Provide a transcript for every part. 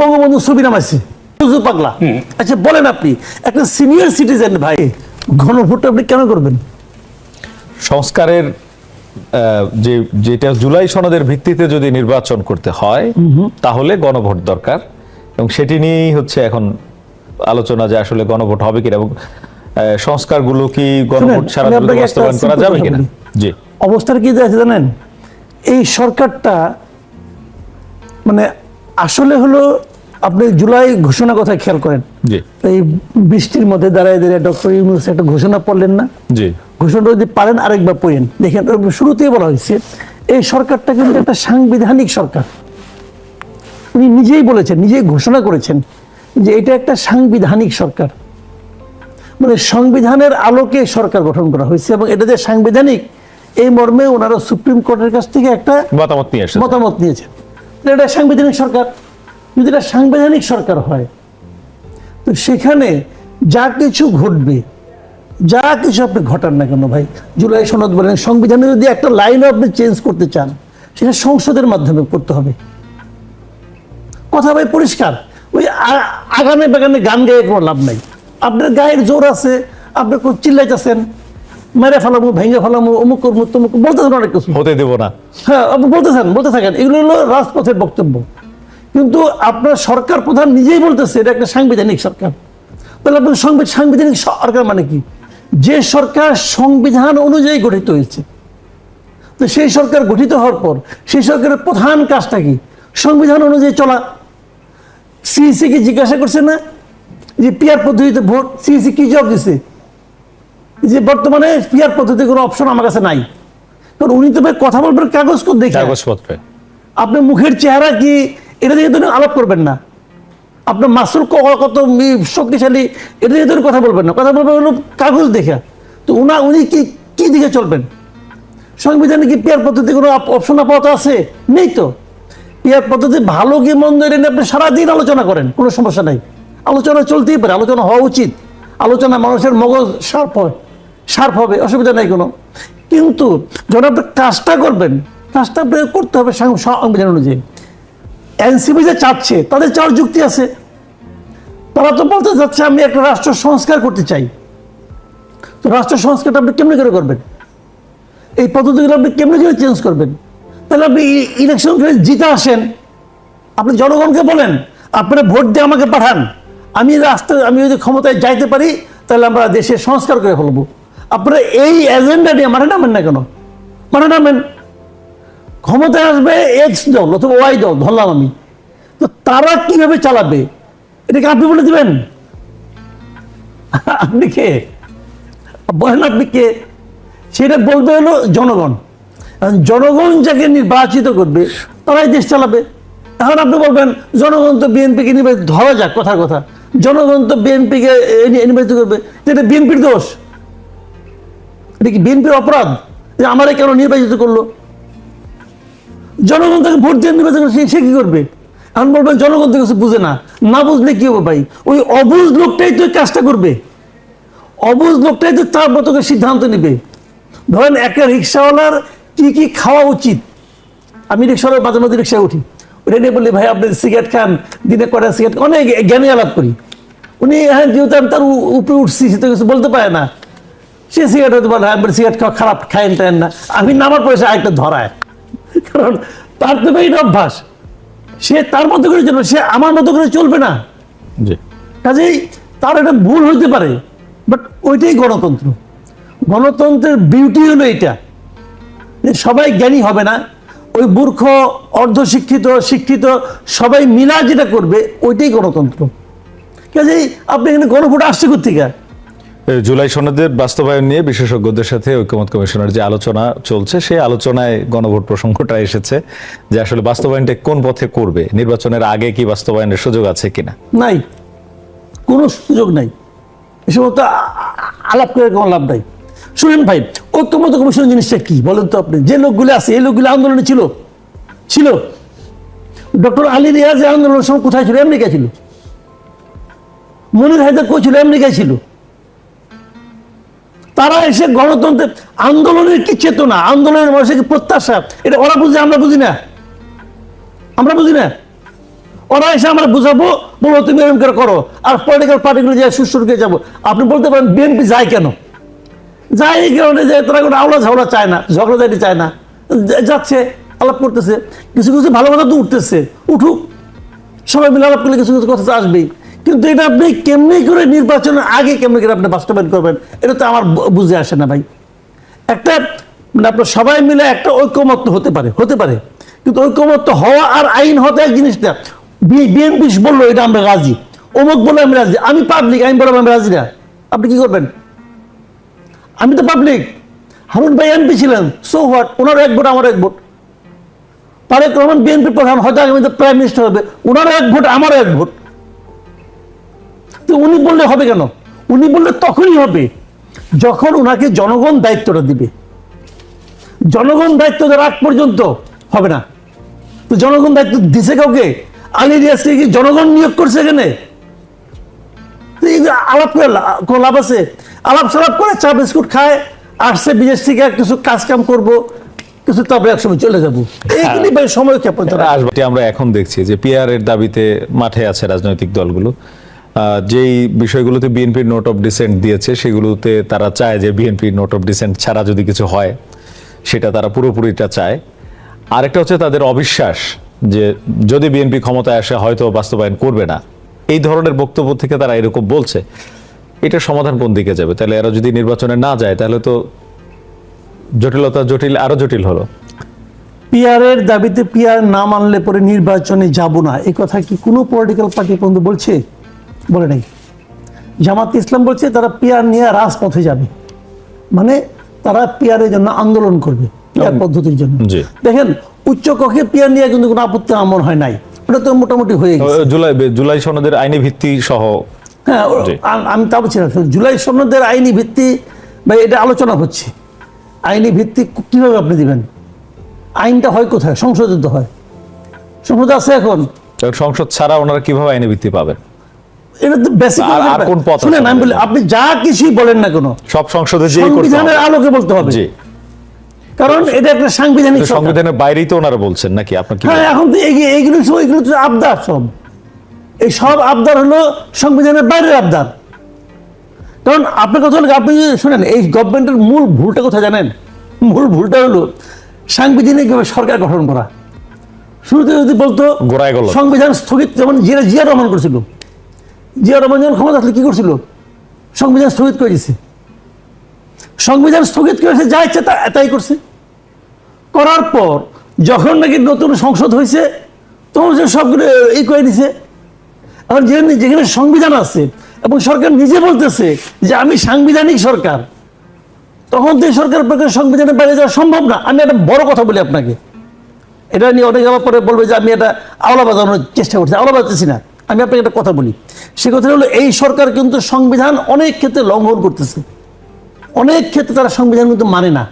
বঙ্গবন্ধু ছবি নামাইছে পাগলা। আচ্ছা বলেন আপনি একটা সিনিয়র সিটিজেন ভাই গণভোট আপনি কেন করবেন? সংস্কারের যে যেটা জুলাই সনদের ভিত্তিতে যদি নির্বাচন করতে হয় তাহলে গণভোট দরকার। এবং সেটি নিয়েই হচ্ছে এখন আলোচনা যে আসলে গণভোট হবে কিনা এবং সংস্কারগুলো কি গণভোট একটা বাস্তবায়ন করা যাবে কিনা। জি। অবস্থাটা কি আছে জানেন? এই সরকারটা মানে আসলে হলো আপনি জুলাই ঘোষণা কথা খেয়াল করেন? এই বৃষ্টির মধ্যে দাঁড়ায় দাঁড়িয়ে ডক্টর ইউনুস একটা ঘোষণা পড়লেন না? জি। ঘোষণাটা যদি পারেন আরেকবার পড়েন। দেখেন শুরুতেই বলা হয়েছে এই সরকারটা কিন্তু একটা সাংবিধানিক সরকার। উনি নিজেই বলেছেন নিজেই ঘোষণা করেছেন যে এটা একটা সাংবিধানিক সরকার। মানে সংবিধানের আলোকে সরকার গঠন করা হয়েছে এবং এটা যে সাংবিধানিক এই মর্মে ওনারা সুপ্রিম কোর্টের কাছ থেকে একটা মতামত নিয়ে মতামত নিয়েছেন। এটা সাংবিধানিক সরকার। যদি এটা সাংবিধানিক সরকার হয় তো সেখানে যা কিছু ঘটবে যা কিছু আপনি ঘটান না কেন ভাই? জুলাই সনদ বলেন সংবিধানে যদি একটা লাইনও আপনি চেঞ্জ করতে চান সেটা সংসদের মাধ্যমে করতে হবে। কথা ভাই পরিষ্কার? ওই আগানে বাগানে গান গায়ে কোনো লাভ নাই। আপনার গায়ের জোর আছে আপনি চিল্লাইতেছেন। মেরে ফেলামু ভেঙে ফেলামু অমুক করব তমুক বলতেছেন অনেক কিছু। হতে দেবো না। হ্যাঁ আপনি বলতেছেন বলতে থাকেন। এগুলো হলো রাজপথের বক্তব্য। কিন্তু আপনার সরকার প্রধান নিজেই বলতেছে এটা একটা সাংবিধানিক সরকার। তাহলে আপনার সংবিধান সাংবিধানিক সরকার মানে কি? যে সরকার সংবিধান অনুযায়ী গঠিত হয়েছে। তো সেই সরকার গঠিত হওয়ার পর সেই সরকারের প্রধান কাজটা কি? সংবিধান অনুযায়ী চলা। সিইসি কে জিজ্ঞাসা করছে না? যে পিয়ার পদ্ধতিতে ভোট সিইসি কি জবাব দিছে? যে বর্তমানে পিয়ার পদ্ধতির কোনো অপশন আমার কাছে নাই। কারণ উনি তো ভাই কথা বলবেন কাগজ দেখে। কাগজপত্রে। আপনার মুখের চেহারা কি এটা দিয়ে উনি আলাপ করবেন না। আপনার মাসুল ক- কত শক্তিশালী, এটা দিয়ে উনি কথা বলবেন না। কথা বলবেন হলো কাগজ দেখে। তো উনা উনি কি কি দিকে চলবেন? সংবিধানে কি পেয়ার পদ্ধতি কোনো অপশন আপাতত আছে? নেই তো। পেয়ার পদ্ধতি ভালো কি মন্দ এটা নিয়ে আপনি সারাদিন আলোচনা করেন, কোনো সমস্যা নাই। আলোচনা চলতেই পারে, আলোচনা হওয়া উচিত। আলোচনা মানুষের মগজ শার্প হয়, শার্প হবে, অসুবিধা নাই কোনো। কিন্তু যখন আপনি কাজটা করবেন, কাজটা করতে হবে সংবিধান অনুযায়ী। এনসিপি যে চাচ্ছে, তাদের চাওয়ার যুক্তি আছে। তারা তো বলতে চাচ্ছে, আমি একটা রাষ্ট্র সংস্কার করতে চাই। তো রাষ্ট্র সংস্কারটা আপনি কেমনি করে করবেন? এই পদ্ধতিগুলো আপনি কেমনি করে চেঞ্জ করবেন? তাহলে আপনি ইলেকশন করে জিতে আসেন। আপনি জনগণকে বলেন, আপনারা ভোট দিয়ে আমাকে পাঠান। আমি রাস্তা, আমি যদি ক্ষমতায় যাইতে পারি, তাহলে আমরা দেশের সংস্কার করে ফেলব। আপনারা এই এজেন্ডা নিয়ে মানে নামেন না কেন? মানে নামেন। ক্ষমতায় আসবে এক্স দল অথবা ওয়াই দল, ধরলাম আমি। তো তারা কীভাবে চালাবে? এটাকে আপনি বলে দিবেন? আপনি কে? বলেন আপনি কে? সেটা বলতে হলো জনগণ। জনগণ যাকে নির্বাচিত করবে, তারাই দেশ চালাবে। এখন আপনি বলবেন, জনগণ তো বিএনপিকে নির্বাচিত, ধরা যাক, কথা কথা। জনগণ তো বিএনপিকে নির্বাচিত করবে। এটা বিএনপির দোষ। এটা কি বিএনপির অপরাধ? যে আমারে কেন নির্বাচিত করল? জনগণ তাকে ভোট দিয়ে নির্বাচন সে কি করবে? এখন বলবেন জনগণ তো বুঝে না। না বুঝলে কি হবে ভাই? ওই অবুঝ লোকটাই তো কাজটা করবে। অবুঝ লোকটাই তো তার মতো সিদ্ধান্ত নেবে। ধরেন একটা রিক্সাওয়ালার কি কি খাওয়া উচিত? আমি রিক্সাওয়ালার মাঝে মাঝে রিক্সায় উঠি। ওটা নিয়ে বললি, ভাই, আপনি সিগারেট খান, দিনে কটা সিগারেট অনেক জ্ঞানী আলাপ করি। উনি হ্যাঁ যেহেতু আমি তার উপরে উঠছি, সে তো কিছু বলতে পারে না। সে সিগারেট হয়তো বলে হ্যাঁ সিগারেট খাওয়া খারাপ খায়েন টায়েন না। আমি নামার পয়সা আরেকটা ধরায়। কারণ তার তো ভাই অভ্যাস। সে তার মতো করে চলবে সে আমার মতো করে চলবে না। কাজেই তার একটা ভুল হইতে পারে বাট ওইটাই গণতন্ত্র। গণতন্ত্রের বিউটি হলো এটা যে সবাই জ্ঞানী হবে না ওই মূর্খ অর্ধশিক্ষিত শিক্ষিত সবাই মিলা যেটা করবে ওইটাই গণতন্ত্র। কাজেই আপনি এখানে গণভোট আসছে কোথেকে জুলাই সনদের বাস্তবায়ন নিয়ে বিশেষজ্ঞদের সাথে ঐক্যমত কমিশনের যে আলোচনা চলছে, সেই আলোচনায় গণভোট প্রসঙ্গটা এসেছে যে আসলে বাস্তবায়নটা কোন পথে করবে, নির্বাচনের আগে কি বাস্তবায়নের সুযোগ আছে কিনা? নাই। কোনো সুযোগ নাই। আলাপ করে কোনো লাভ নাই। শুনেন ভাই, ঐক্যমত কমিশন জিনিসটা কি? বলেন তো আপনি। যে লোকগুলো আছে, এই লোকগুলো আন্দোলনে ছিল। ছিল। ডক্টর আলী রিয়াজ আন্দোলনের সময় কোথায় ছিল? আমেরিকা ছিল। মনির হায়দার কই ছিল? আমেরিকায় ছিল। তারা এসে গণতন্ত্রের আন্দোলনের কি চেতনা? আন্দোলনের মানুষের কি প্রত্যাশা? এটা ওরা বুঝে, আমরা বুঝি না। আমরা বুঝি না। ওরা এসে আমরা বুঝাবো বলব তুমি এরকম করে করো। আর পলিটিক্যাল পার্টিগুলো যে সুস্থকে যাব। আপনি বলতে পারেন বিএনপি যায় কেন? যায় এই কারণে যে তারা কোনো আওলা ঝাওলা চায় না, ঝগড়াঝাটি চায় না। যাচ্ছে, আলাপ করতেছে। কিছু কিছু ভালো কথা তো উঠতেছে। উঠুক। সবাই মিলে আলাপ করলে কিছু কিছু কথা আসবেই। কিন্তু এটা আপনি কেমনি করে নির্বাচনের আগে কেমনি করে আপনি বাস্তবায়ন করবেন, এটা তো আমার বুঝে আসে না ভাই। একটা মানে আপনার সবাই মিলে একটা ঐক্যমত্য হতে পারে হতে পারে। কিন্তু ঐক্যমত্য হওয়া আর আইন হতে এক জিনিসটা বিএনপি বলল, এটা আমরা রাজি। অমুক বলে আমি রাজি। আমি পাবলিক আমি বললাম, আমি রাজি না। আপনি কি করবেন? আমি তো পাবলিক হারুন ভাই এমপি ছিলেন সো হোয়াট ওনারও এক ভোট আমার এক ভোট। তারেক রহমান বিএনপি প্রধান, হয়তো আগামীতে প্রাইম মিনিস্টার হবে। ওনারও এক ভোট, আমারও এক ভোট। তো উনি বললে হবে কেন? উনি বললে তখনই হবে যখন ওনাকে জনগণ দায়িত্বটা দিবে। জনগণ দায়িত্ব দেওয়ার আগ পর্যন্ত হবে না। তো জনগণ দায়িত্ব দিছে কাউকে? আলী রিয়াজকে কি জনগণ নিয়োগ করছে এখানে? আলাপ করে কোনো লাভ আছে? আলাপ সালাপ করে চা বিস্কুট খায় আসছে বিদেশ থেকে কিছু কাজ কাম করব কিছু তারপরে একসময় চলে যাব। এইগুলি ভাই সময় ক্ষেপণ আসবে। আমরা এখন দেখছি যে পিআর এর দাবিতে মাঠে আছে রাজনৈতিক দলগুলো। যেই বিষয়গুলোতে বিএনপির নোট অফ ডিসেন্ট দিয়েছে, সেগুলোতে তারা চায় যে বিএনপির নোট অফ ডিসেন্ট ছাড়া যদি কিছু হয়, সেটা তারা পুরোপুরিটা চায়। আরেকটা হচ্ছে তাদের অবিশ্বাস যে যদি বিএনপি ক্ষমতায় আসে, হয়তো বাস্তবায়ন করবে না। এই ধরনের বক্তব্য থেকে তারা এরকম বলছে। এটা সমাধান কোন দিকে যাবে? তাহলে এরা যদি নির্বাচনে না যায়, তাহলে তো জটিলতা জটিল, আরও জটিল হলো। পিয়ারের দাবিতে পিয়ার না মানলে পরে নির্বাচনে যাব না। এই কথা কি কোনো পলিটিক্যাল পার্টি পর্যন্ত বলছে? বলে নাই। জামাত ইসলাম বলছে তারা পিয়ার নিয়ে রাজপথে যাবে। মানে তারা পিয়ারের জন্য আন্দোলন করবে পিয়ার পদ্ধতির জন্য। দেখেন উচ্চ কক্ষে পিয়ার নিয়ে কিন্তু কোনো আপত্তি আমার হয় নাই। ওটা তো মোটামুটি হয়ে গেছে। জুলাই জুলাই সনদের আইনি ভিত্তি সহ। হ্যাঁ আমি তা বলছি না। জুলাই সনদের আইনি ভিত্তি বা এটা আলোচনা হচ্ছে। আইনি ভিত্তি কীভাবে আপনি দিবেন? আইনটা হয় কোথায়? সংসদে তো হয়। সংসদে আছে এখন। সংসদ ছাড়া ওনারা কীভাবে আইনি ভিত্তি পাবেন? এটা তো বেসিক আর- কোন পথ শুনেন আমি বলি আপনি যা কিছুই বলেন না কেন সব সংসদে করতে সংবিধানের আলোকে বলতে হবে। জি। কারণ এটা একটা সাংবিধানিক সংবিধানের বাইরেই তো ওনারা বলছেন নাকি? আপনার হ্যাঁ এখন তো এগিয়ে এগুলো সব এগুলো তো আবদার সব। এই সব আবদার হলো সংবিধানের বাইরের আবদার। কারণ আপনার কথা হলো আপনি শোনেন এই গভর্নমেন্টের মূল ভুলটা কোথায় জানেন? মূল ভুলটা হলো সাংবিধানিকভাবে সরকার গঠন করা। শুরুতে যদি বলতো। সংবিধান স্থগিত যেমন জিয়া জিয়া রহমান করেছিল। জিয়া যখন ক্ষমতা আসলে কি করছিল? সংবিধান স্থগিত করে দিছে। সংবিধান স্থগিত করেছে যা ইচ্ছে তা তাই করছে। করার পর যখন নাকি নতুন সংসদ হয়েছে তখন সে সবগুলো এই করে দিছে। এখন যেখানে যেখানে সংবিধান আছে এবং সরকার নিজে বলতেছে যে আমি সাংবিধানিক সরকার, তখন তো এই সরকার পক্ষে সংবিধানের বাইরে যাওয়া সম্ভব না। আমি একটা বড় কথা বলি আপনাকে। এটা নিয়ে অনেক আবার পরে বলবে যে আমি এটা আওলা বাজানোর চেষ্টা করছি। আওলা বাজাচ্ছি না। আমি আপনাকে একটা কথা বলি। সে কথা হলো এই সরকার কিন্তু সংবিধান অনেক ক্ষেত্রে লঙ্ঘন করতেছে। অনেক ক্ষেত্রে তারা সংবিধান কিন্তু মানে না।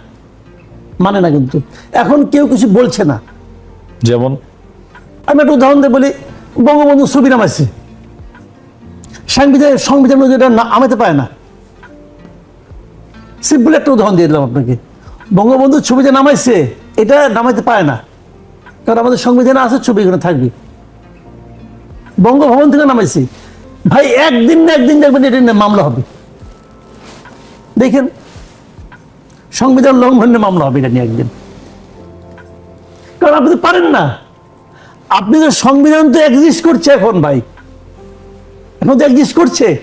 মানে না কিন্তু। এখন কেউ কিছু বলছে না। যেমন? আমি একটা উদাহরণ দিয়ে বলি বঙ্গবন্ধু ছবি নামাইছে সংবিধান সংবিধান না- নামাতে পারে না। সিম্পল একটা উদাহরণ দিয়ে দিলাম আপনাকে। বঙ্গবন্ধু ছবি যে নামাইছে এটা নামাইতে পারে না। কারণ আমাদের সংবিধানে আছে ছবি এখানে থাকবে। বঙ্গভবন থেকে নামাইছি। ভাই, একদিন না একদিন দেখবেন এটা নিয়ে মামলা হবে। দেখেন, সংবিধান লঙ্ঘনের মামলা হবে এটা নিয়ে একদিন। কারণ আপনি তো পারেন না। আপনি তো সংবিধান তো এক্সিস্ট করছে এখন ভাই। এখন তো এক্সিস্ট করছে।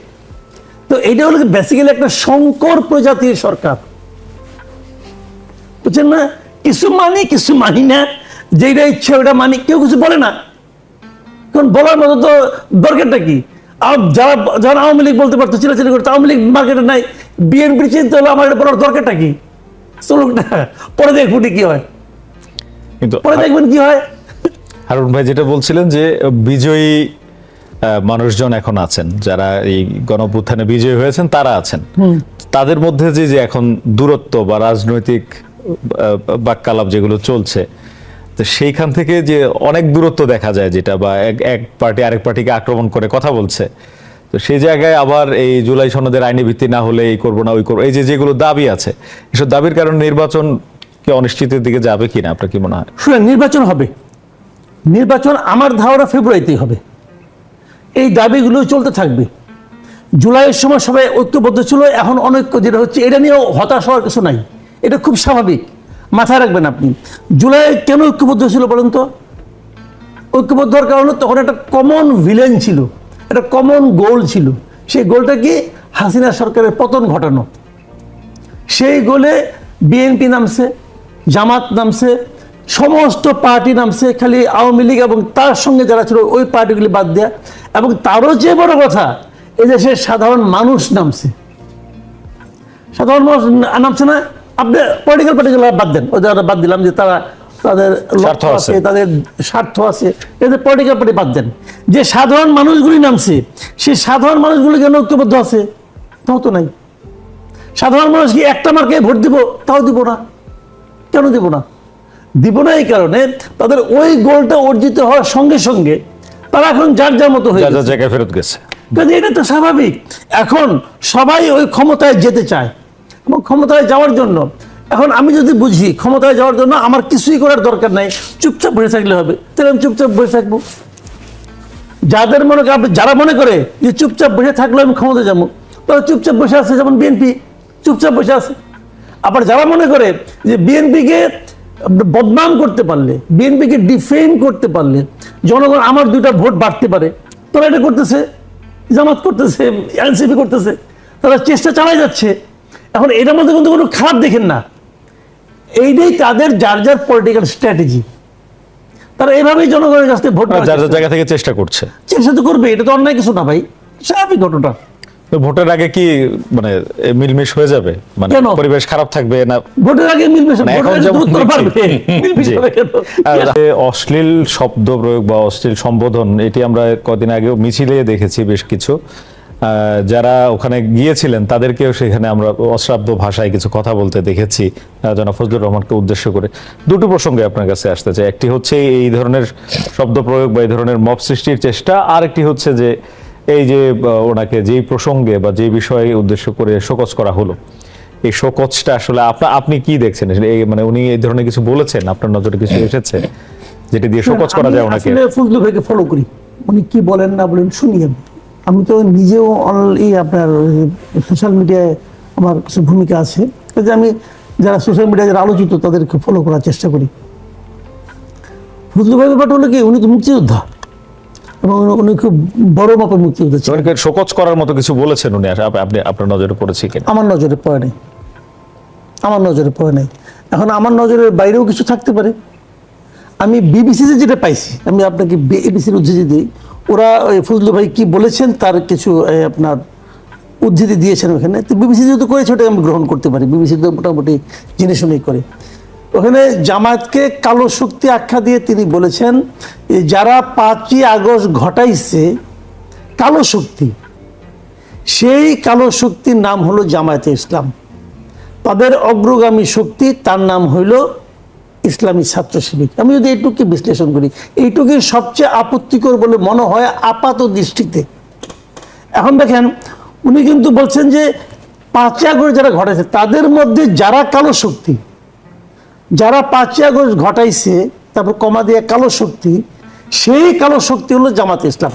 তো এটা হলো বেসিক্যালি একটা সংকর প্রজাতির সরকার। বুঝছেন না? কিছু মানি কিছু মানি না। যেটা ইচ্ছে ওটা মানি, কেউ কিছু বলে না। কারণ বলার মতো তো দরকারটা কি? যারা যারা আওয়ামী লীগ বলতে পারতো চিলাচিলি করতো আওয়ামী লীগ মার্কেটে নাই বিএনপির চিন্তা হলো আমার এটা বলার দরকারটা কি? চলুক না পরে দেখবুনি কি হয়। কিন্তু পরে দেখবেন কি হয়। হারুন ভাই যেটা বলছিলেন যে বিজয়ী মানুষজন এখন আছেন যারা এই গণপুত্থানে বিজয়ী হয়েছেন তারা আছেন। তাদের মধ্যে যে যে এখন দূরত্ব বা রাজনৈতিক বাক্যালাপ যেগুলো চলছে তো সেইখান থেকে যে অনেক দূরত্ব দেখা যায় যেটা বা এক এক পার্টি আরেক পার্টিকে আক্রমণ করে কথা বলছে। তো সেই জায়গায় আবার এই জুলাই সনদের আইনি ভিত্তি না হলে এই করব না, ওই করব, এই যে যেগুলো দাবি আছে, এসব দাবির কারণে নির্বাচন কি অনিশ্চিতের দিকে যাবে কিনা, আপনার কি মনে হয়? শুনে নির্বাচন হবে। নির্বাচন আমার ধারণা ফেব্রুয়ারিতেই হবে। এই দাবিগুলো চলতে থাকবে। জুলাইয়ের সময় সবাই ঐক্যবদ্ধ ছিল, এখন অনৈক্য যেটা হচ্ছে, এটা নিয়েও হতাশ হওয়ার কিছু নাই। এটা খুব স্বাভাবিক। মাথায় রাখবেন আপনি। জুলাই কেন ঐক্যবদ্ধ ছিল বলুন তো? ঐক্যবদ্ধ হওয়ার কারণে তখন একটা কমন ভিলেন ছিল, একটা কমন গোল ছিল। সেই গোলটা কি? হাসিনা সরকারের পতন ঘটানো। সেই গোলে বিএনপি নামছে, জামাত নামছে, সমস্ত পার্টি নামছে, খালি আওয়ামী লীগ এবং তার সঙ্গে যারা ছিল ওই পার্টিগুলি বাদ দেয়া। এবং তারও যে বড় কথা, এদেশের সাধারণ মানুষ নামছে। সাধারণ মানুষ নামছে না? আপনি পলিটিক্যাল পার্টিগুলো বাদ দেন। ওই যারা বাদ দিলাম যে তারা তাদের লক্ষ্য আছে। তাদের স্বার্থ আছে। এদের পলিটিক্যাল পার্টি বাদ দেন। যে সাধারণ মানুষগুলি নামছে সেই সাধারণ মানুষগুলি কেন ঐক্যবদ্ধ আছে? তাও তো নাই। সাধারণ মানুষ কি একটা মার্কে ভোট দিব? তাও দিব না। কেন দিব না? দিব না এই কারণে তাদের ওই গোলটা অর্জিত হওয়ার সঙ্গে সঙ্গে তারা এখন যার যার মতো হয়ে গেছে। জায়গায় ফেরত গেছে। এটা তো স্বাভাবিক। এখন সবাই ওই ক্ষমতায় যেতে চায়। ক্ষমতায় যাওয়ার জন্য। এখন আমি যদি বুঝি ক্ষমতায় যাওয়ার জন্য আমার কিছুই করার দরকার নাই, চুপচাপ বসে থাকলে হবে। তাহলে আমি চুপচাপ বসে থাকব। যাদের মনে করে আপনি- যারা মনে করে যে চুপচাপ বসে থাকলে আমি ক্ষমতা যাব, তারা চুপচাপ বসে আছে যেমন বিএনপি চুপচাপ বসে আছে। আবার যারা মনে করে যে বিএনপিকে বদনাম করতে পারলে বিএনপিকে ডিফেম করতে পারলে, জনগণ আমার দুইটা ভোট বাড়তে পারে, তারা এটা করতেছে, জামাত করতেছে এনসিপি করতেছে, তারা চেষ্টা চালাই যাচ্ছে। এখন এটার মধ্যে কিন্তু কোনো খারাপ দেখেন না। এইটাই তাদের যার যার পলিটিক্যাল স্ট্র্যাটেজি তারা এভাবেই জনগণের কাছ থেকে ভোট যার যার জায়গা থেকে চেষ্টা করছে। চেষ্টা তো করবে এটা তো অন্যায় কিছু না ভাই স্বাভাবিক ঘটনা ভোটের আগে কি মানে মিলমিশ হয়ে যাবে? মানে? পরিবেশ খারাপ থাকবে না? ভোটের আগে মিলবে মানে অশ্লীল শব্দ প্রয়োগ বা অশ্লীল সম্বোধন এটি আমরা কদিন আগেও মিছিলে দেখেছি বেশ কিছু। যারা ওখানে গিয়েছিলেন তাদেরকেও সেখানে আমরা অশ্রাব্য ভাষায় কিছু কথা বলতে দেখেছি। জনাব ফজলুর রহমানকে উদ্দেশ্য করে। দুটো প্রসঙ্গে আপনার কাছে আসতে চাই। একটি হচ্ছে এই ধরনের শব্দ প্রয়োগ বা এই ধরনের মব সৃষ্টির চেষ্টা আর একটি হচ্ছে যে এই যে ওনাকে যেই প্রসঙ্গে বা যেই বিষয়ে উদ্দেশ্য করে শোকজ করা হলো। এই শোকজটা আসলে আপনা আপনি কি দেখছেন? এই মানে উনি এই ধরনের কিছু বলেছেন আপনার নজরে কিছু এসেছে? যেটি দিয়ে শোকজ করা যায় ওনাকে? ফজলু ভাইকে ফলো করি। উনি কি বলেন না বলেন শুনি আমি। আমি তো নিজেও অন- এই আপনার সোশ্যাল মিডিয়ায় আমার কিছু ভূমিকা আছে। যে আমি যারা সোশ্যাল মিডিয়ায় যারা আলোচিত তাদেরকে ফলো করার চেষ্টা করি। ফজলু ভাই ব্যাপারটা হলো কি উনি তো মুক্তিযোদ্ধা। এবং উনি- খুব বড় মাপের মুক্তিযোদ্ধা ছিলেন। শোকজ করার মতো কিছু বলেছেন উনি? আপ- আপনি আপনার নজরে পড়েছে কিনা আমার নজরে পড়ে নাই। আমার নজরে পড়ে নাই। এখন আমার নজরের বাইরেও কিছু থাকতে পারে। আমি বিবিসিতে যেটা পাইছি আমি আপনাকে এবিসির উদ্ধৃতি দিই। ওরা ফজলু ভাই কি বলেছেন তার কিছু আপনার উদ্ধৃতি দিয়েছেন ওখানে। তো বিবিসি যেহেতু করেছে ওটা আমি গ্রহণ করতে পারি। বিবিসি তো মোটামুটি জেনে শুনেই করে। ওখানে জামায়াতকে কালো শক্তি আখ্যা দিয়ে তিনি বলেছেন যারা পাঁচই আগস্ট ঘটাইছে, কালো শক্তি, সেই কালো শক্তির নাম হলো জামায়াতে ইসলাম। তাদের অগ্রগামী শক্তি তার নাম হইল ইসলামী ছাত্র শিবির আমি যদি এইটুকু বিশ্লেষণ করি এইটুকুই সবচেয়ে আপত্তিকর বলে মনে হয় আপাত দৃষ্টিতে। এখন দেখেন, উনি কিন্তু বলছেন যে পাঁচই আগস্ট যারা ঘটাইছে, তাদের মধ্যে যারা কালো শক্তি, যারা পাঁচই আগস্ট ঘটাইছে, তারপর কমা দিয়ে কালো শক্তি, সেই কালো শক্তি হলো জামাত ইসলাম।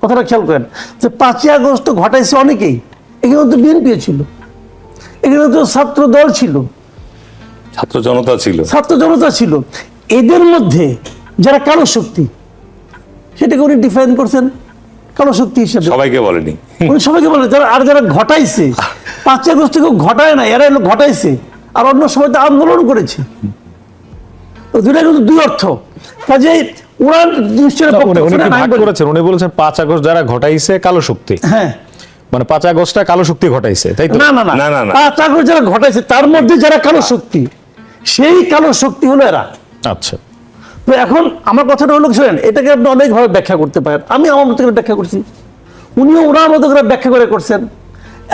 কথাটা খেয়াল করেন, যে পাঁচই আগস্ট তো ঘটাইছে অনেকেই, এখানে তো বিএনপি ছিল, এখানে তো ছাত্র দল ছিল ছাত্র জনতা ছিল। ছাত্র জনতা ছিল। এদের মধ্যে যারা কালো শক্তি সেটাকে উনি ডিফাইন করছেন কালো শক্তি হিসেবে। সবাইকে বলেনি। উনি সবাইকে বলেন যারা আর যারা ঘটাইছে পাঁচই আগস্ট কেউ ঘটায় না এরা এলো ঘটাইছে আর অন্য সময় তো আন্দোলন করেছে। তো দুটা কিন্তু দুই অর্থ। কাজে ওরা ভাগ করেছেন? উনি বলেছেন পাঁচ আগস্ট যারা ঘটাইছে কালো শক্তি। হ্যাঁ। মানে পাঁচ আগস্টটা কালো শক্তি ঘটাইছে তাই তো? না না না। না, না, না। পাঁচ আগস্ট যারা ঘটাইছে তার মধ্যে যারা কালো শক্তি সেই কালো শক্তি হলো এরা। আচ্ছা। তো এখন আমার কথাটা হলো শুনেন এটাকে আপনি অনেকভাবে ব্যাখ্যা করতে পারেন। আমি আমার মতো করে ব্যাখ্যা করছি। উনিও ওনার মতো করে ব্যাখ্যা করে করছেন।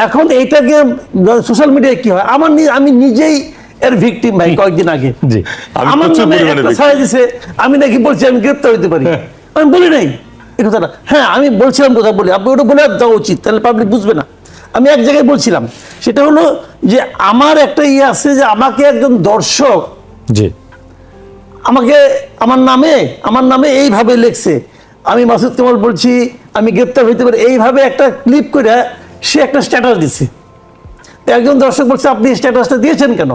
এখন এইটাকে সোশ্যাল মিডিয়ায় কি হয়? আমার আমি নিজেই এর ভিকটিম ভাই কয়েকদিন আগে। আমি আমার প্রচুর নামে একটা victim। দিছে আমি নাকি বলছি আমি গ্রেপ্তার হইতে পারি। আমি বলি নাই। এই কথাটা। হ্যাঁ আমি বলছিলাম কথা বলি আপনি ওটা বলে দেওয়া উচিত তাহলে পাবলিক বুঝবে না। আমি এক জায়গায় বলছিলাম সেটা হলো যে আমার একটা ইয়ে আছে যে আমাকে একজন দর্শক জি। আমাকে আমার নামে আমার নামে এইভাবে লিখছে। আমি মাসুদ কামাল বলছি আমি গ্রেপ্তার হইতে পারি। এইভাবে একটা ক্লিপ করে সে একটা স্ট্যাটাস দিছে। একজন দর্শক বলছে আপনি স্ট্যাটাসটা দিয়েছেন কেন?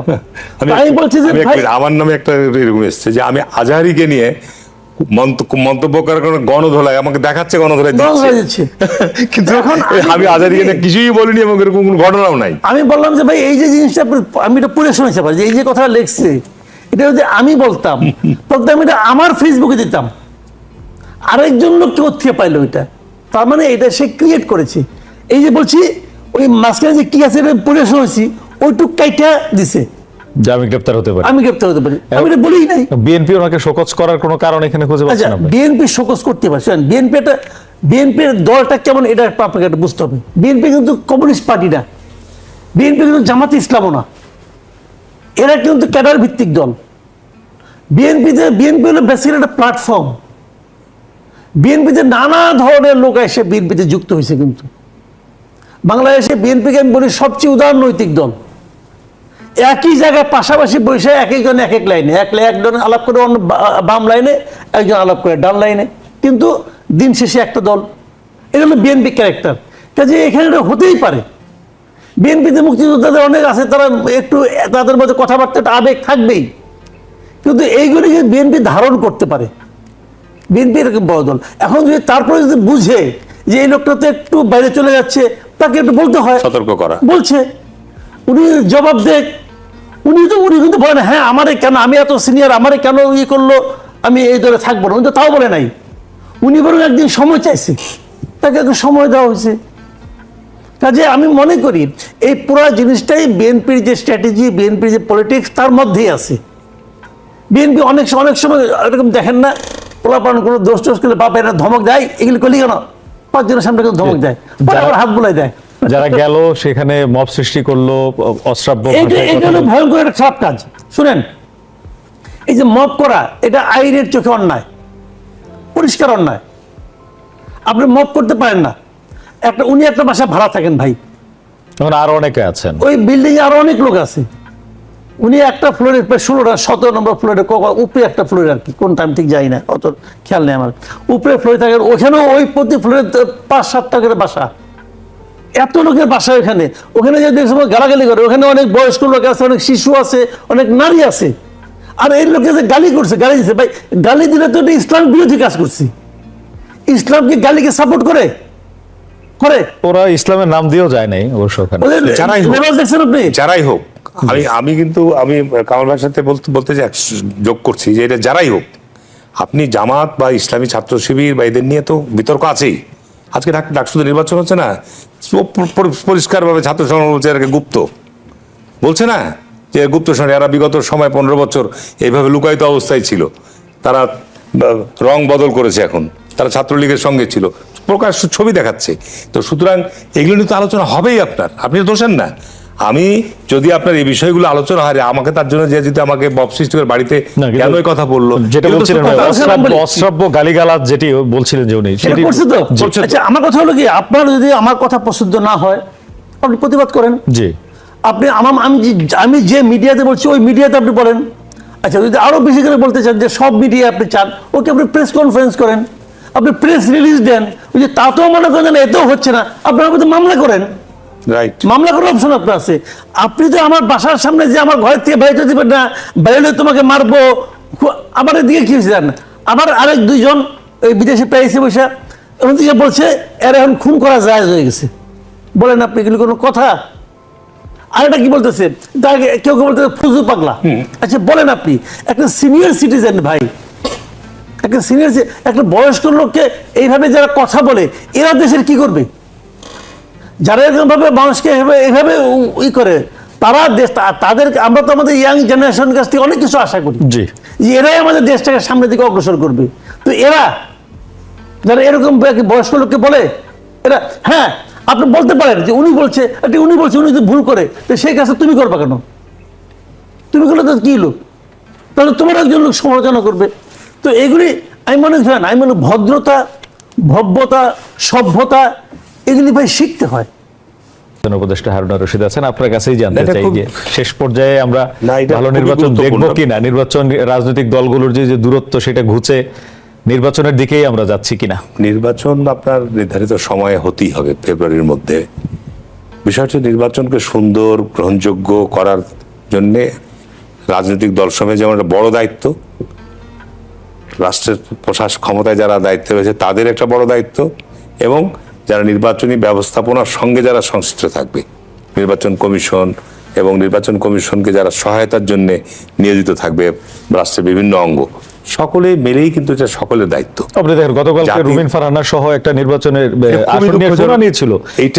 তো আমি বলছি যে আমার নামে একটা এরকম এসছে যে আমি আজহারিকে নিয়ে মন্তব্য করার কারণে গণধোলায় আমাকে দেখাচ্ছে গণধোলায় দিচ্ছে। কিন্তু আমি নিয়ে কিছুই বলিনি এবং এরকম কোনো ঘটনাও নাই। আমি বললাম যে ভাই এই যে জিনিসটা আমি এটা পড়ে শুনেছি যে এই যে কথা লিখছে এটা যদি আমি বলতাম বলতাম এটা আমার ফেসবুকে দিতাম। আরেকজন লোক কি কোথেকে পাইলো এটা। তার মানে এটা সে ক্রিয়েট করেছে। এই যে বলছি ওই মাঝখানে যে কি আছে এটা পড়ে শুনেছি ওইটুক কাইটা দিছে। যে আমি গ্রেপ্তার হতে পারি। আমি গ্রেপ্তার হতে পারি। আমি এটা বলি নাই। বিএনপি ওনাকে শোকজ করার কোনো কারণ এখানে খুঁজে আচ্ছা পাচ্ছেন আপনি বিএনপি শোকস করতে পারছে বিএনপি একটা বিএনপির দলটা কেমন এটা আপনাকে একটা বুঝতে হবে। বিএনপি কিন্তু কমিউনিস্ট পার্টি না। বিএনপি কিন্তু জামাত ইসলামও না। এরা কিন্তু ক্যাডার ভিত্তিক দল। বিএনপিতে বিএনপি হলো বেসিক্যালি একটা প্ল্যাটফর্ম বিএনপিতে নানা ধরনের লোক এসে বিএনপিতে যুক্ত হয়েছে কিন্তু। বাংলাদেশে বিএনপিকে আমি বলি সবচেয়ে উদাহরণ নৈতিক দল। একই জায়গায় পাশাপাশি বসে এক একজন এক এক লাইনে এক একজন আলাপ করে অন্য বাম লাইনে একজন আলাপ করে ডান লাইনে। কিন্তু দিন শেষে একটা দল। এটা হলো বিএনপি ক্যারেক্টার কাজে এখানে এটা হতেই পারে। বিএনপিতে মুক্তিযোদ্ধাদের অনেক আছে তারা একটু তাদের মধ্যে কথাবার্তা একটা আবেগ থাকবেই। কিন্তু এইগুলিকে বিএনপি ধারণ করতে পারে। বিএনপি এরকম বড় দল। এখন যদি তারপরে যদি বুঝে যে এই লোকটা তো একটু বাইরে চলে যাচ্ছে তাকে একটু বলতে হয়। সতর্ক করা। বলছে। উনি জবাব দেখ উনি তো উনি কিন্তু বলেন হ্যাঁ আমারে কেন আমি এত সিনিয়র আমারে কেন ইয়ে করল? আমি এই দলে থাকব না। উনি তো তাও বলে নাই। উনি বরং একদিন সময় চাইছে। তাকে একটু সময় দেওয়া হয়েছে। কাজে আমি মনে করি এই পুরো জিনিসটাই বিএনপির যে স্ট্র্যাটেজি বিএনপির যে পলিটিক্স তার মধ্যেই আছে। বিএনপি অনেক সময় অনেক সময় এরকম দেখেন না পোলাপান কোনো দোষ টোষ করলে বাপ এটা ধমক দেয় এগুলি করলি কেন? পাঁচজনের সামনে কেউ ধমক দেয়। আবার হাত বুলাই দেয়। যারা গেল সেখানে মব সৃষ্টি করল অশ্রাব্য এটা হলো ভয়ঙ্কর একটা খারাপ কাজ। শুনেন এই যে মব করা এটা আইনের চোখে অন্যায়। পরিষ্কার অন্যায়। আপনি মব করতে পারেন না। একটা উনি একটা বাসা ভাড়া থাকেন ভাই। এখন আরও অনেকে আছেন। ওই বিল্ডিং এ আরও অনেক লোক আছে। উনি একটা ফ্লোরে প্রায় ষোলোটা সতেরো নম্বর ফ্লোরে উপরে একটা ফ্লোরে আর কি। কোনটা আমি ঠিক যাই না অত খেয়াল নেই আমার। উপরে ফ্লোরে থাকেন ওখানেও ওই প্রতি ফ্লোরে পাঁচ সাতটা করে বাসা। এত লোকের বাসা ওখানে ওখানে যে দেখছ গালাগালি করে ওখানে অনেক বয়স্ক লোক আছে অনেক শিশু আছে অনেক নারী আছে। আর এই লোকে যে গালি করছে গালি দিচ্ছে ভাই গালি দিলে তো এটা ইসলাম বিরোধী কাজ করছি। ইসলামকে গালিকে সাপোর্ট করে? করে? ওরা ইসলামের নাম দিয়েও যায় নাই অবশ্য ওখানে। যারাই হোক। আপনি? যারাই হোক আমি আমি কিন্তু আমি কামাল ভাইয়ের সাথে বলতে বলতে যাক যোগ করছি যে এটা যারাই হোক আপনি জামাত বা ইসলামী ছাত্র শিবির বা এদের নিয়ে তো বিতর্ক আছেই। আজকে ডাক ডাকসুদের নির্বাচন হচ্ছে না? পরিষ্কারভাবে ছাত্র সংগ্রাম বলছে এটাকে গুপ্ত? বলছে না যে গুপ্ত সঙ্গে এরা বিগত সময় পনেরো বছর এইভাবে লুকায়িত অবস্থায় ছিল। তারা রং বদল করেছে এখন। তারা ছাত্রলীগের সঙ্গে ছিল। প্রকাশ ছবি দেখাচ্ছে। তো সুতরাং এগুলো নিয়ে তো আলোচনা হবেই আপনার। আপনি দোষেন না। আমি যদি আপনার এই বিষয়গুলো আলোচনা হয় আমাকে তার জন্য যে যদি আমাকে বব সৃষ্টি করে বাড়িতে কেন এই কথা বলল? যেটা বলছিলেন অশ্রাব্য গালিগালাজ যেটি বলছিলেন যে উনি করছে তো? আচ্ছা আমার কথা হলো কি আপনার যদি আমার কথা পছন্দ না হয় আপনি প্রতিবাদ করেন। জি। আপনি আমার আমি আমি যে মিডিয়াতে বলছি ওই মিডিয়াতে আপনি বলেন। আচ্ছা যদি আরও বেশি করে বলতে চান যে সব মিডিয়া আপনি চান ওকে আপনি প্রেস কনফারেন্স করেন। আপনি প্রেস রিলিজ দেন। ওই যে তাতেও মনে করেন এতেও হচ্ছে না। আপনার মধ্যে মামলা করেন। রাইট মামলা করার অপশন আপনার আছে। আপনি তো আমার বাসার সামনে যে আমার ঘরের থেকে বাইরে দিবেন না বাইরে তোমাকে মারবো। আবার এদিকে কি হয়েছে জানেন? আবার আরেক দুইজন ওই বিদেশে প্যারিসে বসে ওখান থেকে বলছে এর এখন খুন করা যায় হয়ে গেছে। বলেন আপনি এগুলি কোনো কথা? আরেকটা কি বলতেছে? তাকে কেউ কেউ বলতেছে ফুজু পাগলা। আচ্ছা বলেন আপনি একটা সিনিয়র সিটিজেন ভাই একটা সিনিয়র একটা বয়স্ক লোককে এইভাবে যারা কথা বলে এরা দেশের কি করবে? যারা এরকম ভাবে মানুষকে এভাবে এভাবে ই করে তারা দেশ তাদের আমরা তো আমাদের ইয়াং জেনারেশন কাছ থেকে অনেক কিছু আশা করি। জি। যে এরাই আমাদের দেশটাকে সামনের দিকে অগ্রসর করবে। তো এরা যারা এরকম বয়স্ক লোককে বলে এরা হ্যাঁ আপনি বলতে পারেন যে উনি বলছে একটা উনি বলছে উনি যদি ভুল করে তো সেই কাজটা তুমি করবা কেন? তুমি করলে তো কী লোক? তাহলে তোমার একজন লোক সমালোচনা করবে। তো এগুলি আমি মনে করি আমি মনে ভদ্রতা ভব্যতা সভ্যতা এগুলি ভাই শিখতে হয়। উপদেষ্টা হারুনা রশিদ আছেন আপনার কাছেই জানতে চাই যে শেষ পর্যায়ে আমরা ভালো নির্বাচন দেখব কিনা নির্বাচন রাজনৈতিক দলগুলোর যে যে দূরত্ব সেটা ঘুচে নির্বাচনের দিকেই আমরা যাচ্ছি কিনা। নির্বাচন আপনার নির্ধারিত সময়ে হতেই হবে ফেব্রুয়ারির মধ্যে। বিষয়টি নির্বাচনকে সুন্দর গ্রহণযোগ্য করার জন্যে রাজনৈতিক দল সময় যেমন একটা বড় দায়িত্ব রাষ্ট্রের প্রশাসন ক্ষমতায় যারা দায়িত্বে রয়েছে তাদের একটা বড় দায়িত্ব এবং যারা নির্বাচনী ব্যবস্থাপনার সঙ্গে যারা সংশ্লিষ্ট থাকবে নির্বাচন কমিশন এবং নির্বাচন কমিশনকে যারা সহায়তার জন্য নিয়োজিত থাকবে রাষ্ট্রের বিভিন্ন অঙ্গ সকলে মিলেই কিন্তু এটা সকলের দায়িত্ব। আপনি দেখেন গতকালকে রুমিন ফারহানা সহ একটা নির্বাচনের এটা আসন নিয়ে দুঃখজনক। শুনানি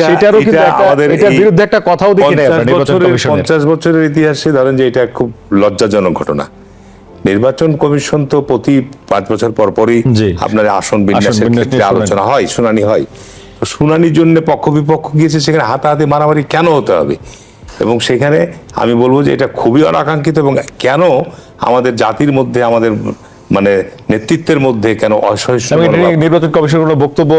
সেটারও কিন্তু এটা আমাদের এটার বিরুদ্ধে একটা কথাও দেখি 50 নির্বাচন কমিশনের। পঞ্চাশ বছরের ইতিহাসে ধরেন যে এটা খুব লজ্জাজনক ঘটনা। নির্বাচন কমিশন তো প্রতি পাঁচ বছর পর পরই। আপনার আসন বিন্যাসের ক্ষেত্রে আলোচনা হয় শুনানি হয়। শুনানির জন্য পক্ষ বিপক্ষ গিয়েছে সেখানে হাতাহাতি মারামারি কেন হতে হবে? এবং সেখানে আমি বলব যে এটা খুবই অনাকাঙ্ক্ষিত এবং কেন আমাদের জাতির মধ্যে আমাদের মানে নেতৃত্বের মধ্যে কেন অসহিষ্ণু? নির্বাচন কমিশনের কোনো বক্তব্য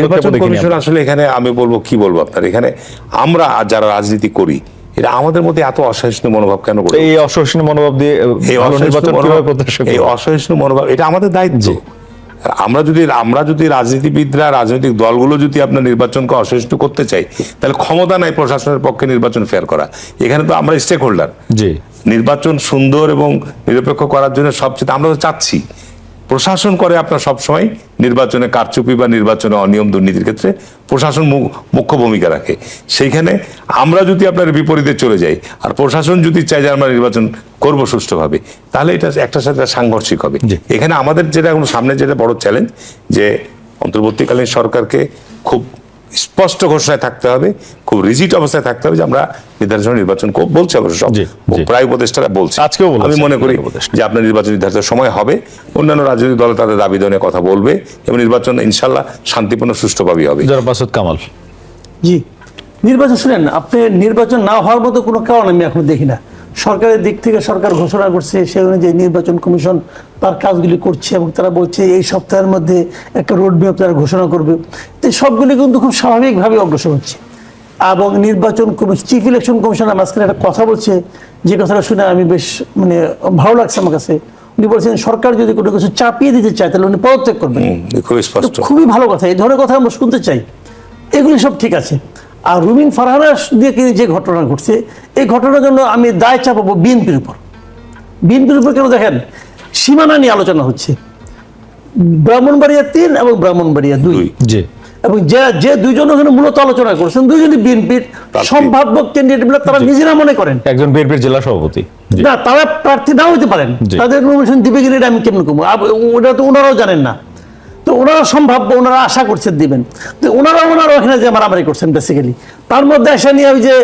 নির্বাচন কমিশন আসলে এখানে আমি বলব কি বলব আপনার? এখানে আমরা যারা রাজনীতি করি এটা আমাদের মধ্যে এত অসহিষ্ণু মনোভাব কেন এই অসহিষ্ণু মনোভাব দিয়ে এই অসহিষ্ণু মনোভাব- এটা আমাদের দায়িত্ব। আমরা যদি আমরা যদি রাজনীতিবিদরা রাজনৈতিক দলগুলো যদি আপনার নির্বাচনকে অসহিষ্ণু করতে চাই তাহলে ক্ষমতা নাই প্রশাসনের পক্ষে নির্বাচন ফেয়ার করা। এখানে তো আমরা স্টেক হোল্ডার জি। নির্বাচন সুন্দর এবং নিরপেক্ষ করার জন্য সবচেয়ে আমরা তো চাচ্ছি। প্রশাসন করে আপনার সবসময় নির্বাচনে কারচুপি বা নির্বাচনে অনিয়ম দুর্নীতির ক্ষেত্রে প্রশাসন মুখ্য ভূমিকা রাখে সেইখানে আমরা যদি আপনার বিপরীতে চলে যাই আর প্রশাসন যদি চাই যে আমরা নির্বাচন করব সুষ্ঠুভাবে তাহলে এটা একটা সাথে সাংঘর্ষিক হবে। এখানে আমাদের যেটা এখন সামনে যেটা বড় চ্যালেঞ্জ যে অন্তর্বর্তীকালীন সরকারকে খুব স্পষ্ট ঘোষণায় থাকতে হবে খুব রিজিট অবস্থায় থাকতে হবে যে আমরা নির্ধারিত নির্বাচন বলছে অবশ্য সব। প্রায় উপদেষ্টারা বলছে। আজকেও বলেছে। আমি মনে করি। যে আপনার নির্বাচন নির্ধারিত সময় হবে। অন্যান্য রাজনৈতিক দল তাদের দাবি নিয়ে কথা বলবে এবং নির্বাচন ইনশাল্লাহ শান্তিপূর্ণ সুষ্ঠুভাবেই হবে। কামাল। জি। নির্বাচন শুনেন আপনি নির্বাচন না হওয়ার মতো কোনো কারণ আমি এখন দেখি না। সরকারের দিক থেকে সরকার ঘোষণা করছে সে অনুযায়ী নির্বাচন কমিশন তার কাজগুলি করছে এবং তারা বলছে এই সপ্তাহের মধ্যে একটা রোড ম্যাপ তারা ঘোষণা করবে। তো সবগুলি কিন্তু খুব স্বাভাবিকভাবে অগ্রসর হচ্ছে। এবং নির্বাচন কমিশন চিফ ইলেকশন কমিশনের মাঝখানে একটা কথা বলছে যে কথাটা শুনে আমি বেশ মানে ভালো লাগছে আমার কাছে। উনি বলছেন সরকার যদি কোনো কিছু চাপিয়ে দিতে চায় তাহলে উনি পদত্যাগ করবেন। খুবই ভালো কথা এই ধরনের কথা আমরা শুনতে চাই। এগুলি সব ঠিক আছে। আর রুমিন ফারহানা দিয়ে যে ঘটনা ঘটছে এই ঘটনার জন্য আমি দায় চাপাবো বিএনপির উপর। বিএনপির উপর কেন দেখেন সীমানা নিয়ে আলোচনা হচ্ছে। ব্রাহ্মণবাড়িয়া তিন এবং ব্রাহ্মণবাড়িয়া দুই। এবং যে যে দুইজন ওখানে মূলত আলোচনা করছেন দুইজনই বিএনপির। সম্ভাব্য ক্যান্ডিডেট বলে তারা নিজেরা মনে করেন। একজন বিএনপির জেলা সভাপতি। না তারা প্রার্থী নাও হতে পারেন। তাদের নমিনেশন দিবে কিনা আমি কেমন করব ওটা তো ওনারাও জানেন না। তো ওনারা সম্ভাব্য ওনারা আশা করছেন দিবেন। তো ওনারা ওনারা ওখানে যে মারামারি করছেন বেসিক্যালি তার মধ্যে আসা নিয়ে ওই যে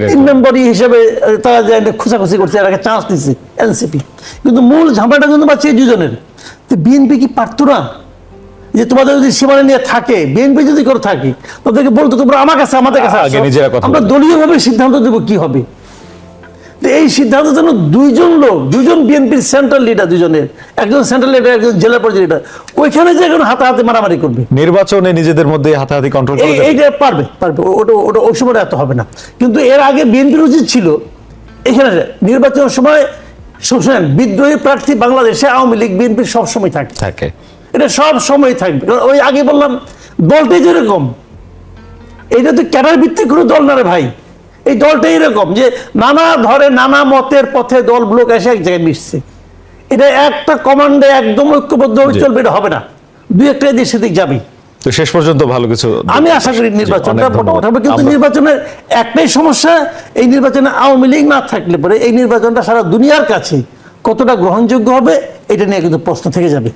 র তিন নম্বরই হিসেবে তারা যে খুচাখুচি করছে এটাকে চান্স দিচ্ছে এনসিপি কিন্তু মূল ঝামেলাটা কিন্তু পাচ্ছে এই দুজনের তো বিএনপি কি পারতো না? যে তোমাদের যদি সীমানা নিয়ে থাকে বিএনপি যদি করে থাকে তাদেরকে বলতো তোমরা আমার কাছে আমাদের কাছে। আমরা। দলীয়ভাবে সিদ্ধান্ত দেবো কি হবে। তো এই সিদ্ধান্ত যেন দুইজন লোক দুইজন বিএনপির সেন্ট্রাল লিডার দুজনের একজন সেন্ট্রাল লিডার একজন জেলা পর্যায়ের লিডার ওইখানে যে এখন হাতাহাতি মারামারি করবে। নির্বাচনে নিজেদের মধ্যে হাতাহাতি কন্ট্রোল। এইটা পারবে পারবে ওটা ওটা ওই সময় এত হবে না। কিন্তু এর আগে বিএনপির উচিত ছিল এখানে নির্বাচনের সময় শুনেন বিদ্রোহী প্রার্থী বাংলাদেশে আওয়ামী লীগ বিএনপির সবসময় থাকে। থাকে। এটা সব সময় থাকবে। ওই আগে বললাম দলটাই যেরকম এটা তো ক্যাডার ভিত্তিক কোনো দল না রে ভাই। এই দলটাই এরকম যে নানা ধরে নানা মতের পথে দলগুলো এসে এক জায়গায় মিশছে। এটা একটা কমান্ডে একদম ঐক্যবদ্ধ হয়ে চলবে এটা হবে না। দুই একটা এদিক সেদিক যাবেই তো শেষ পর্যন্ত ভালো কিছু আমি আশা করি নির্বাচনটা। মোটামুটি হবে কিন্তু নির্বাচনের একটাই সমস্যা এই নির্বাচনে আওয়ামী লীগ না থাকলে পরে এই নির্বাচনটা সারা দুনিয়ার কাছে কতটা গ্রহণযোগ্য হবে এটা নিয়ে কিন্তু প্রশ্ন থেকে যাবে।